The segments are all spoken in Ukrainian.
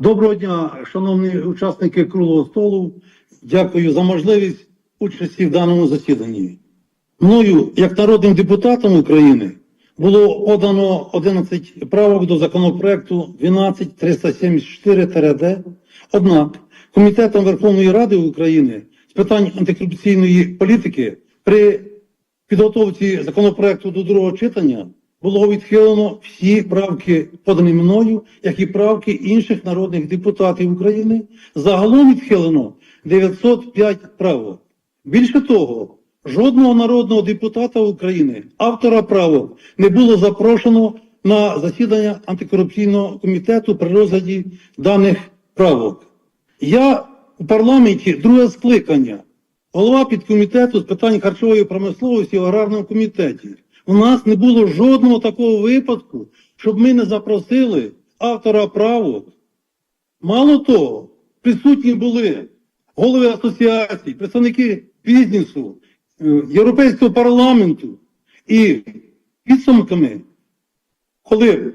Доброго дня, шановні учасники круглого столу. Дякую за можливість участі в даному засіданні. Мною, як народним депутатом України, було подано 11 правок до законопроекту 12374-д. Однак Комітетом Верховної Ради України з питань антикорупційної політики при підготовці законопроекту до другого читання було відхилено всі правки, подані мною, як і правки інших народних депутатів України. Загалом відхилено 905 правок. Більше того, жодного народного депутата України, автора правок, не було запрошено на засідання антикорупційного комітету при розгляді даних правок. Я у парламенті друге скликання, голова підкомітету з питань харчової промисловості в аграрному комітеті. У нас не було жодного такого випадку, щоб ми не запросили автора правок. Мало того, присутні були голови асоціацій, представники бізнесу, е, Європейського парламенту і підсумками, коли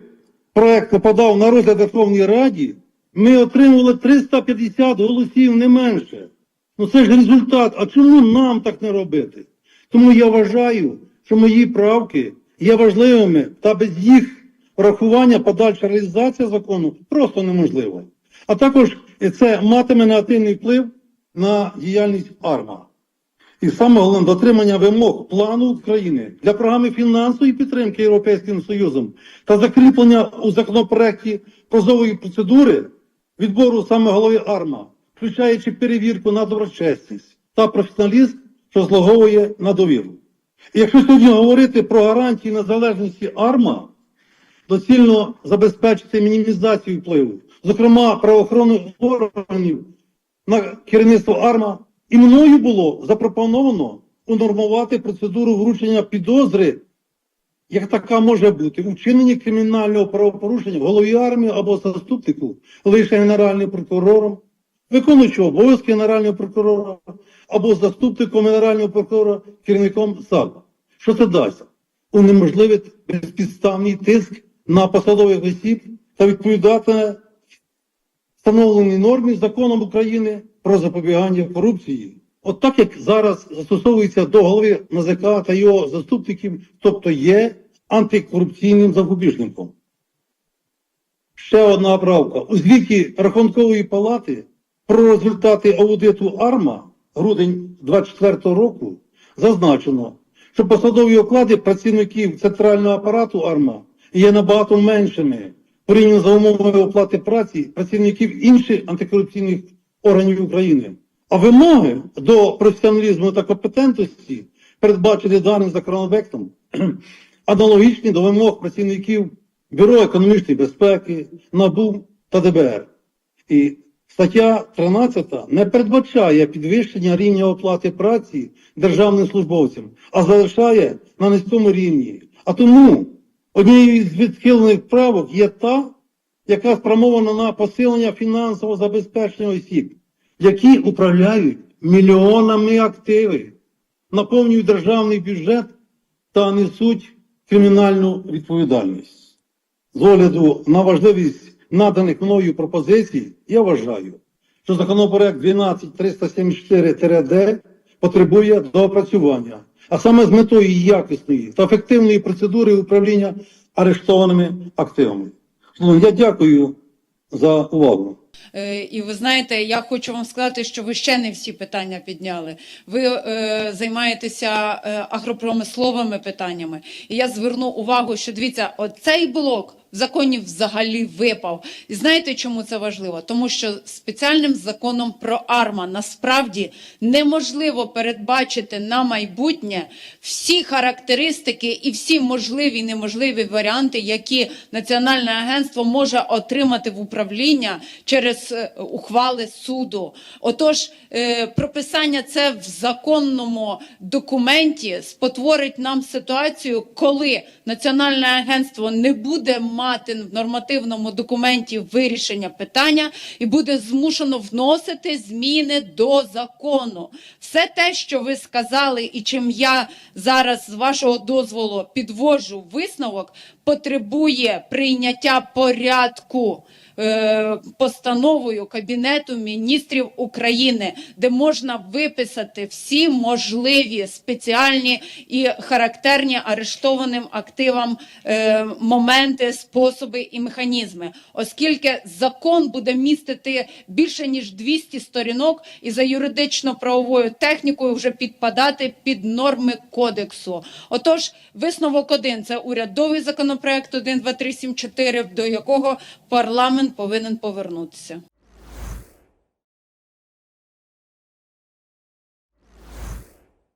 проект попадав на розгляд Верховній Раді, ми отримували 350 голосів не менше. Ну це ж результат. А чому нам так не робити? Тому я вважаю, що мої правки є важливими, та без їх врахування подальша реалізація закону просто неможлива. А також це матиме негативний вплив на діяльність АРМА. І саме головне дотримання вимог плану України для програми фінансової підтримки Європейським Союзом та закріплення у законопроекті прозової процедури відбору саме голови АРМА, включаючи перевірку на доброчесність та професіоналізм, що злоговує на довіру. Якщо сьогодні говорити про гарантії незалежності АРМА, доцільно забезпечити мінімізацію впливу, зокрема правоохоронних органів на керівництво АРМА, і мною було запропоновано унормувати процедуру вручення підозри, як така може бути, у кримінального правопорушення голові армії або заступнику лише генеральним прокурором, виконуючого обов'язки генерального прокурора або заступником генерального прокурора, керівником САП. Що це дасть? Унеможливить безпідставний тиск на посадових осіб та відповідати встановленій нормі законом України про запобігання корупції. От так як зараз застосовується до голови НАЗК та його заступників, тобто є антикорупційним запобіжником. Ще одна правка. У звіті Рахункової палати про результати аудиту АРМА грудень 2024 року зазначено, що посадові оклади працівників центрального апарату АРМА є набагато меншими порівняно за умовами оплати праці працівників інших антикорупційних органів України. А вимоги до професіоналізму та компетентності, передбачені даним законопроектом, аналогічні до вимог працівників Бюро економічної безпеки, НАБУ та ДБР. І стаття 13 не передбачає підвищення рівня оплати праці державним службовцям, а залишає на низькому рівні. А тому однією з відхилених правок є та, яка спрямована на посилення фінансового забезпечення осіб, які управляють мільйонами активів, наповнюють державний бюджет та несуть кримінальну відповідальність. З огляду на важливість наданих мною пропозицій, я вважаю, що законопроект 12374-д потребує доопрацювання, а саме з метою якісної та ефективної процедури управління арештованими активами. Шановні, Я дякую за увагу. Е, І ви знаєте, я хочу вам сказати, що ви ще не всі питання підняли. Ви е, займаєтеся е, агропромисловими питаннями. І я зверну увагу, що дивіться, оцей блок в законі взагалі випав. І знаєте, чому це важливо? Тому що спеціальним законом про АРМА насправді неможливо передбачити на майбутнє всі характеристики і всі можливі і неможливі варіанти, які Національне агентство може отримати в управління через е, ухвали суду. Отож, е, прописання це в законному документі спотворить нам ситуацію, коли Національне агентство не буде мати в нормативному документі вирішення питання і буде змушено вносити зміни до закону. Все те, що ви сказали, і чим я зараз з вашого дозволу підвожу висновок, потребує прийняття порядку постановою Кабінету міністрів України, де можна виписати всі можливі спеціальні і характерні арештованим активам е, моменти, способи і механізми, оскільки закон буде містити більше ніж 200 сторінок і за юридично-правовою технікою вже підпадати під норми кодексу. Отож, висновок один це урядовий законопроект 1, 2, 3, 7, 4, до якого парламент повинен повернутися.